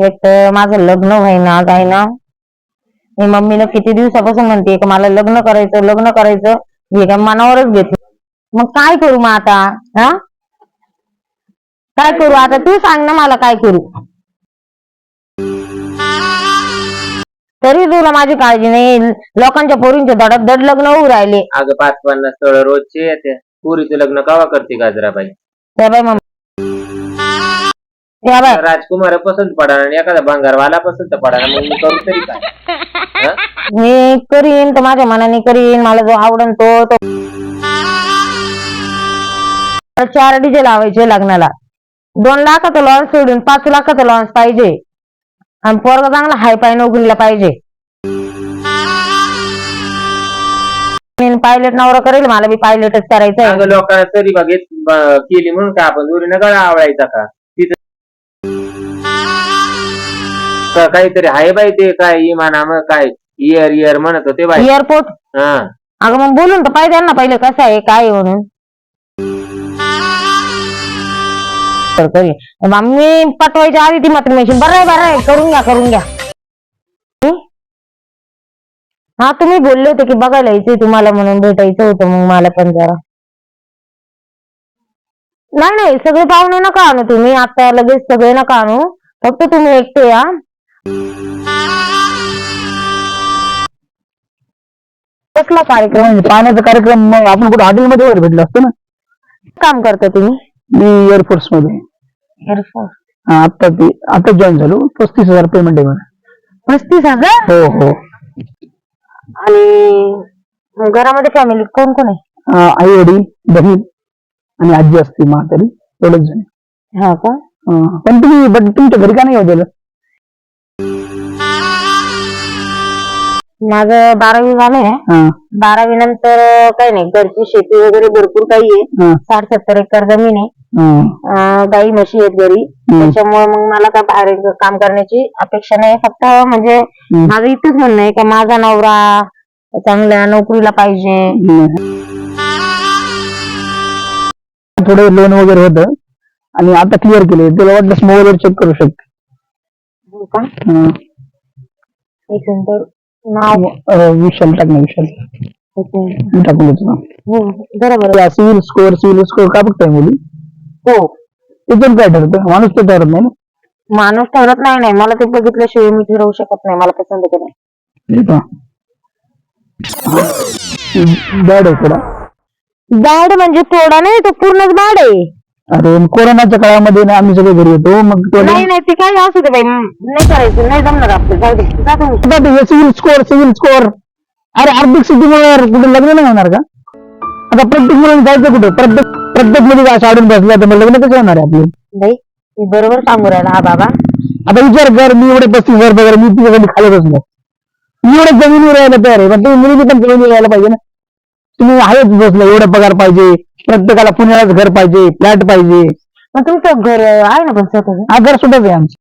एक तर माझं लग्न व्हायना काय ना मी मम्मीनं किती दिवसापासून म्हणते की मला लग्न करायचं लग्न करायचं. हे काय मनावरच घेतलं. मग काय करू मग आता? हा? काय करू आता? तू सांग ना मला काय करू. तरी तुला माझी काळजी नाही. लोकांच्या पोरींचे दडप दड लग्न होऊ राहिले. अगं पाच पन्नास स्थळ रोजचे येते पुरीचं लग्न कवा करते गाजराबाई? त्या बाई मग राजकुमार पसंत पडा आणि एखादा भंगारवाला पसंत पडा मग मी करू तरी काय? हं? मी करीन तर माझ्या मनाने करीन मला जो आवडन तो तो. चार डीजे लावायचे लग्नाला. दोन लाखाचा लॉन्स सोडून पाच लाखाचा लॉन्स पाहिजे. आणि पोरगा चांगला हाय पाय नोकरीला पाहिजे. पायलट नवरा करेल मला बी पायलटच करायचंय. अगं लोकांना तरी बघेत केली म्हणून का आपण दुरीनं गळा आवडायचा का? तिथं का- काहीतरी आहे बाई ते काय इमाना मग काय इयर इयर म्हणत होते बाई. एअरपोर्ट हा. अगं मग बोलून तर पाहिजे ना पहिले कसं आहे काय आहे म्हणून. तर करीन. मग मी पटवायच्या आधी ती मात्र मशीन. बरं आहे बरं आहे. करून घ्या करून घ्या. हं? हा तुम्ही बोलले होते की बघायला यायचंय तुम्हाला म्हणून भेटायचं होतं मग मला पण जरा. नाही नाही सगळे पाहुणे नका आणू तुम्ही. आता लगेच सगळे नका आणू. फक्त तुम्ही एकटे या. कसला कार्यक्रम? म्हणजे पाण्याचा कार्यक्रम मग आपण कुठे हॉटेलमध्ये वगैरे भेटलो असतो ना? काम करता तुम्ही? मी एअरफोर्समध्ये. एअरफोर्स हा, आता ते आता जॉईन झालो. पस्तीस हजार पेमेंट आहे मला. पस्तीस हजार? हो हो. आणि घरामध्ये फॅमिली कोण कोण आहे? आई वडील बहीण. आणि आजी असते म्हातारी एवढंच जण. हा का? पण तुम्ही बट तुमच्या घरी का नाही दिलं? माझं बारावी झालंय. हा, बारावी नंतर काही नाही घरची शेती वगैरे भरपूर काही आहे. हा, साठ सत्तर एकर जमीन आहे. हा, अं, गाई म्हशी आहेत घरी. त्याच्यामुळे मग मला काय बाहेर काम करण्याची अपेक्षा नाही. फक्त म्हणजे. माझं इथंच म्हणणं आहे का माझा नवरा चांगल्या नोकरीला पाहिजे. हम्म. थोडं लोन वगैरे होतं. आणि आता क्लिअर केले तुला वाटलं मोबाईलवर चेक करू शकते. हो का? हा. एक मिनिट. नाव? अं, विशाल टाक ना विशाल. एक मिनिट. मी टाकून देतो. हो बरोबर. सिव्हिल स्कोअर सिव्हिल स्कोअर का बघताय मुली? हो. त्याच्यात काय ठरतं? माणूस तर ठरत नाही ना. माणूस ठरत नाही नाही. मला ते बघितल्याशिवाय मी ठरवू शकत नाही. मला पसंत नाही. बॅड आहे थोडा. बॅड म्हणजे थोडा नाही तो पूर्णच बॅड आहे. अरे कोरोनाच्या काळामध्ये ना आम्ही सगळे घरी होतो मग तो नाही नाही ते काय असू दे बाई नाही करायचं नाही जमणार आपलं जाऊ दे जा तुम्ही. CIBIL score CIBIL score. अरे आर्थिक स्थितीमुळे कुठे लग्न नाही होणार का? आता प्रत्येक मुलाने जायचं कुठे? प्रत्येक प्रत्येक मुली अशा आडून बसल्या तर मग लग्न कसं होणार आहे आपलं? बाई मी बरोबर सांगू राहिला हा बाबा. आता विचार कर मी एवढे पस्तीस हजार पगार मी तुझ्याकडे खाली बसलो मी एवढे जमिनीवर यायला तयार आहे पण तुम्ही मुलीची पण जमिनीवर यायला पाहिजे ना. तुम्ही आहेच बसलं एवढं पगार पाहिजे प्रत्येकाला पुण्यालाच घर पाहिजे फ्लॅट पाहिजे. मग तुमचं घर आहे ना पण स्वतःच? हा घर सुद्धा आहे आमचं.